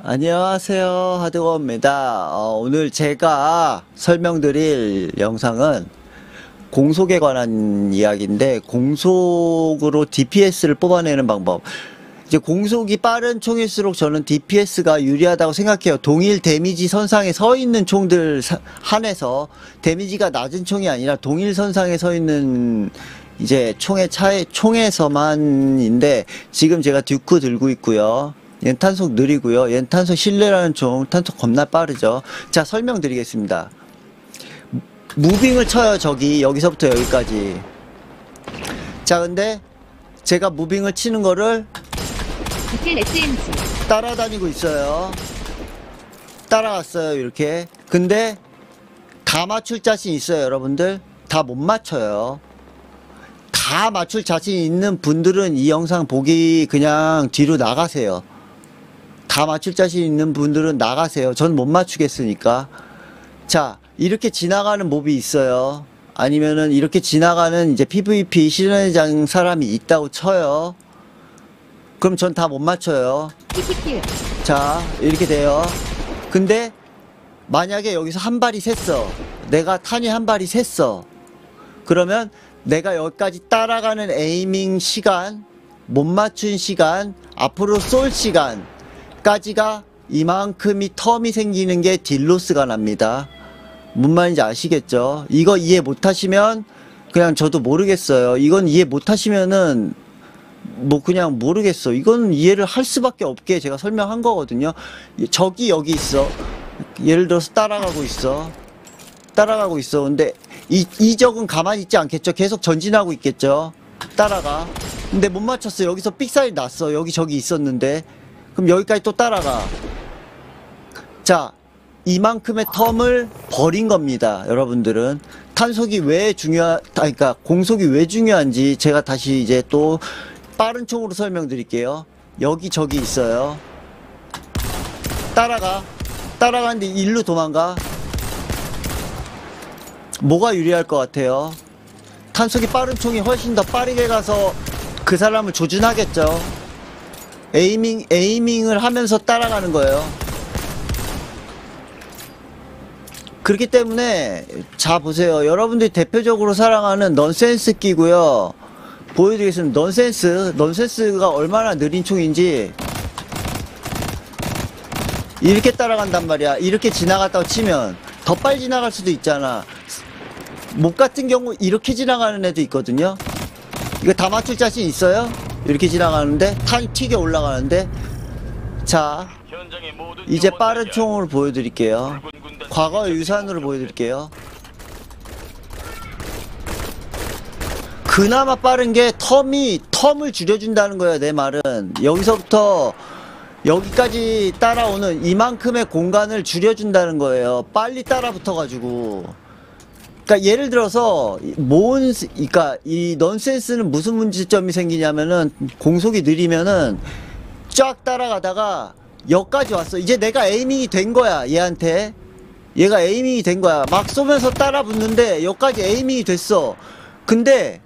안녕하세요. 하드워입니다. 어, 오늘 제가 설명드릴 영상은 공속에 관한 이야기인데 공속으로 DPS를 뽑아내는 방법. 이제 공속이 빠른 총일수록 저는 DPS가 유리하다고 생각해요. 동일 데미지 선상에 서 있는 총들 사- 한해서 데미지가 낮은 총이 아니라 동일 선상에 서 있는 이제 총의 차이 총에서만인데 지금 제가 듀크 들고 있고요. 얘는 탄속 느리고요. 얘는 탄속 실내라는 총 탄속 겁나 빠르죠. 자 설명드리겠습니다. 무빙을 쳐요 저기 여기서부터 여기까지. 자 근데 제가 무빙을 치는 거를 따라다니고 있어요. 따라갔어요, 이렇게. 근데 다 맞출 자신 있어요, 여러분들? 다 못 맞춰요. 다 맞출 자신 있는 분들은 이 영상 보기 그냥 뒤로 나가세요. 다 맞출 자신 있는 분들은 나가세요. 전 못 맞추겠으니까. 자, 이렇게 지나가는 몹이 있어요. 아니면은 이렇게 지나가는 이제 PVP 실현장 사람이 있다고 쳐요. 그럼 전 다 못 맞춰요. 자, 이렇게 돼요. 근데 만약에 여기서 한 발이 샜어. 내가 탄이 한 발이 샜어. 그러면 내가 여기까지 따라가는 에이밍 시간, 못 맞춘 시간, 앞으로 쏠 시간 까지가 이만큼이 텀이 생기는 게 딜로스가 납니다. 뭔 말인지 아시겠죠? 이거 이해 못 하시면 그냥 저도 모르겠어요. 이건 이해 못 하시면은 뭐 그냥 모르겠어. 이건 이해를 할 수밖에 없게 제가 설명한 거거든요. 적이 여기 있어. 예를 들어서 따라가고 있어. 따라가고 있어. 근데 이, 이 적은 가만히 있지 않겠죠. 계속 전진하고 있겠죠. 따라가. 근데 못 맞췄어. 여기서 삑살이 났어. 여기 저기 있었는데. 그럼 여기까지 또 따라가. 자, 이만큼의 텀을 버린 겁니다. 여러분들은. 탄속이 왜 중요하, 아, 그러니까 공속이 왜 중요한지 제가 다시 이제 또 빠른 총으로 설명드릴게요. 여기 저기 있어요. 따라가. 따라가는데 일로 도망가. 뭐가 유리할 것 같아요? 탄속이 빠른 총이 훨씬 더 빠르게 가서 그 사람을 조준하겠죠. 에이밍, 에이밍을 하면서 따라가는 거예요. 그렇기 때문에 자 보세요. 여러분들이 대표적으로 사랑하는 넌센스 끼고요. 보여드리겠습니다. 넌센스, 넌센스가 얼마나 느린 총인지 이렇게 따라간단 말이야. 이렇게 지나갔다고 치면 더 빨리 지나갈 수도 있잖아. 목 같은 경우 이렇게 지나가는 애도 있거든요. 이거 다 맞출 자신 있어요? 이렇게 지나가는데 탄이 튀겨 올라가는데 자 이제 빠른 총으로 보여드릴게요. 과거 유산으로 보여드릴게요. 그나마 빠른 게 텀이 텀을 줄여준다는 거예요. 내 말은 여기서부터 여기까지 따라오는 이만큼의 공간을 줄여준다는 거예요. 빨리 따라 붙어가지고. 그러니까 예를 들어서 모은 그러니까 이 넌센스는 무슨 문제점이 생기냐면은 공속이 느리면은 쫙 따라가다가 여기까지 왔어. 이제 내가 에이밍이 된 거야 얘한테. 얘가 에이밍이 된 거야. 막 쏘면서 따라 붙는데 여기까지 에이밍이 됐어. 근데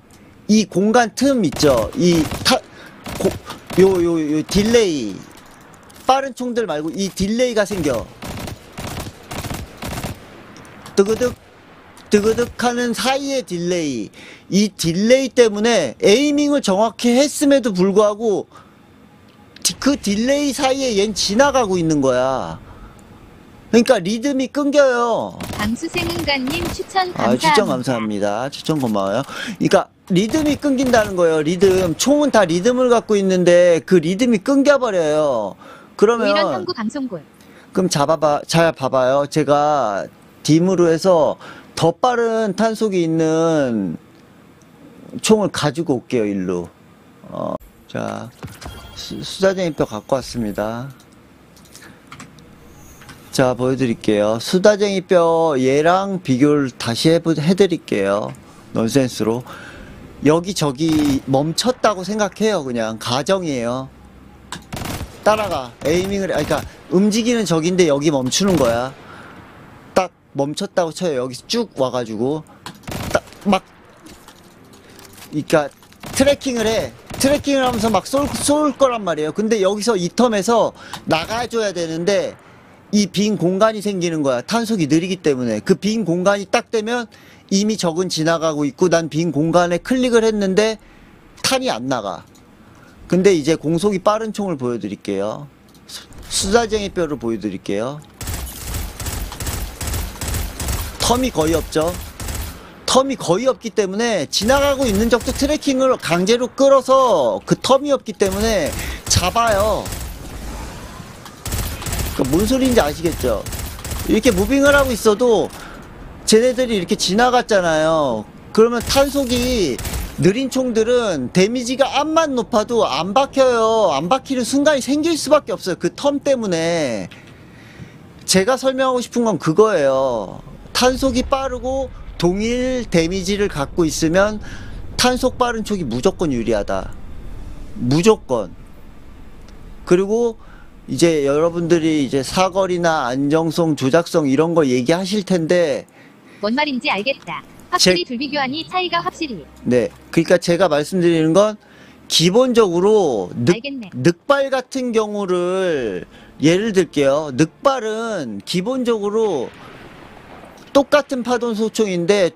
이 공간 틈 있죠. 이 타, 고, 요, 요, 요 딜레이. 빠른 총들 말고 이 딜레이가 생겨. 뜨그득, 뜨그득 하는 사이의 딜레이. 이 딜레이 때문에 에이밍을 정확히 했음에도 불구하고 디- 그 딜레이 사이에 얜 지나가고 있는 거야. 그러니까 리듬이 끊겨요. 강수생은가님 추천 아, 감사합니다. 추천 감사합니다. 추천 고마워요. 그러니까 리듬이 끊긴다는 거예요. 리듬. 총은 다 리듬을 갖고 있는데 그 리듬이 끊겨버려요. 이런 그러면 선구 방송골 그럼 잡아봐, 잘 봐봐요. 제가 딤으로 해서 더 빠른 탄속이 있는 총을 가지고 올게요, 일로. 어, 자, 수, 수다쟁이뼈 갖고 왔습니다. 자, 보여드릴게요. 수다쟁이뼈 얘랑 비교를 다시 해, 해드릴게요. 넌센스로. 여기저기 멈췄다고 생각해요, 그냥. 가정이에요. 따라가. 에이밍을, 아니, 그러니까 움직이는 적인데 여기 멈추는 거야. 딱 멈췄다고 쳐요. 여기서 쭉 와가지고. 딱, 막, 그러니까 트래킹을 해. 트래킹을 하면서 막 쏠, 쏠 거란 말이에요. 근데 여기서 이 텀에서 나가줘야 되는데 이 빈 공간이 생기는 거야. 탄속이 느리기 때문에. 그 빈 공간이 딱 되면 이미 적은 지나가고 있고 난 빈 공간에 클릭을 했는데 탄이 안 나가. 근데 이제 공속이 빠른 총을 보여드릴게요. 수- 수자쟁이 뼈를 보여드릴게요. 텀이 거의 없죠. 텀이 거의 없기 때문에 지나가고 있는 적도 트래킹을 강제로 끌어서 그 텀이 없기 때문에 잡아요. 그뭔 소리인지 아시겠죠? 이렇게 무빙을 하고 있어도 쟤네들이 이렇게 지나갔잖아요. 그러면 탄속이 느린 총들은 데미지가 암만 높아도 안 박혀요. 안 박히는 순간이 생길 수밖에 없어요. 그 텀 때문에. 제가 설명하고 싶은 건 그거예요. 탄속이 빠르고 동일 데미지를 갖고 있으면 탄속 빠른 촉이 무조건 유리하다. 무조건. 그리고 이제 여러분들이 이제 사거리나 안정성, 조작성 이런 거 얘기하실 텐데 뭔 말인지 알겠다. 확실히 둘 비교하니 차이가 확실히. 네. 그러니까 제가 말씀드리는 건 기본적으로 늑, 알겠네. 늑발 같은 경우를 예를 들게요. 늑발은 기본적으로 똑같은 파동 소총인데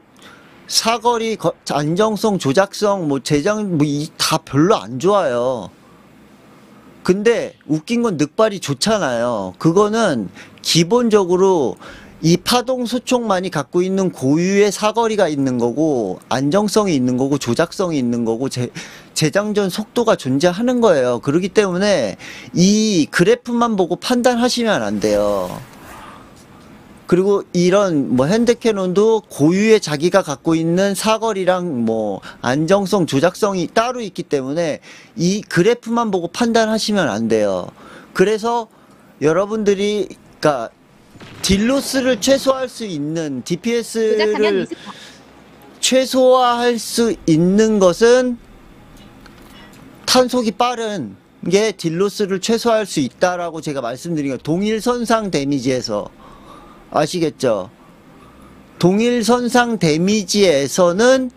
사거리, 거- 안정성, 조작성, 뭐 제장 뭐다 별로 안 좋아요. 근데 웃긴 건 늑발이 좋잖아요. 그거는 기본적으로 이 파동 소총만이 갖고 있는 고유의 사거리가 있는 거고 안정성이 있는 거고 조작성이 있는 거고 제, 재장전 속도가 존재하는 거예요. 그렇기 때문에 이 그래프만 보고 판단하시면 안 돼요. 그리고 이런 뭐 핸드캐논도 고유의 자기가 갖고 있는 사거리랑 뭐 안정성, 조작성이 따로 있기 때문에 이 그래프만 보고 판단하시면 안 돼요. 그래서 여러분들이 그러니까 딜로스를 최소화할 수 있는 DPS를. 최소화할 수 있는 것은 탄속이 빠른 게 딜로스를 최소화할 수 있다라고 제가 말씀드린 거예요. 동일 선상 데미지에서 아시겠죠? 동일 선상 데미지에서는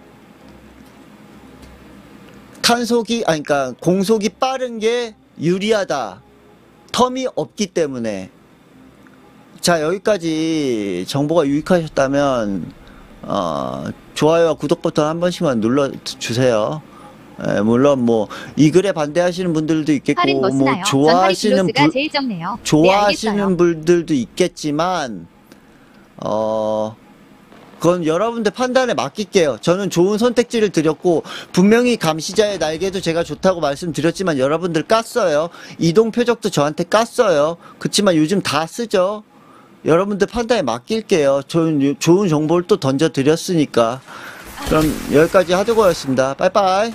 탄속이 아니 그러니까 공속이 빠른 게 유리하다. 텀이 없기 때문에 자 여기까지 정보가 유익하셨다면 어, 좋아요와 구독 버튼 한 번씩만 눌러 주세요. 예, 물론 뭐 이 글에 반대하시는 분들도 있겠고 뭐 좋아하시는 적네요. 네, 좋아하시는 알겠어요. 분들도 있겠지만 어 그건 여러분들 판단에 맡길게요. 저는 좋은 선택지를 드렸고 분명히 감시자의 날개도 제가 좋다고 말씀드렸지만 여러분들 깠어요. 이동 표적도 저한테 깠어요. 그렇지만 요즘 다 쓰죠. 여러분들 판단에 맡길게요. 요- 좋은 정보를 또 던져 드렸으니까. 그럼 여기까지 하드고였습니다. 빠이빠이.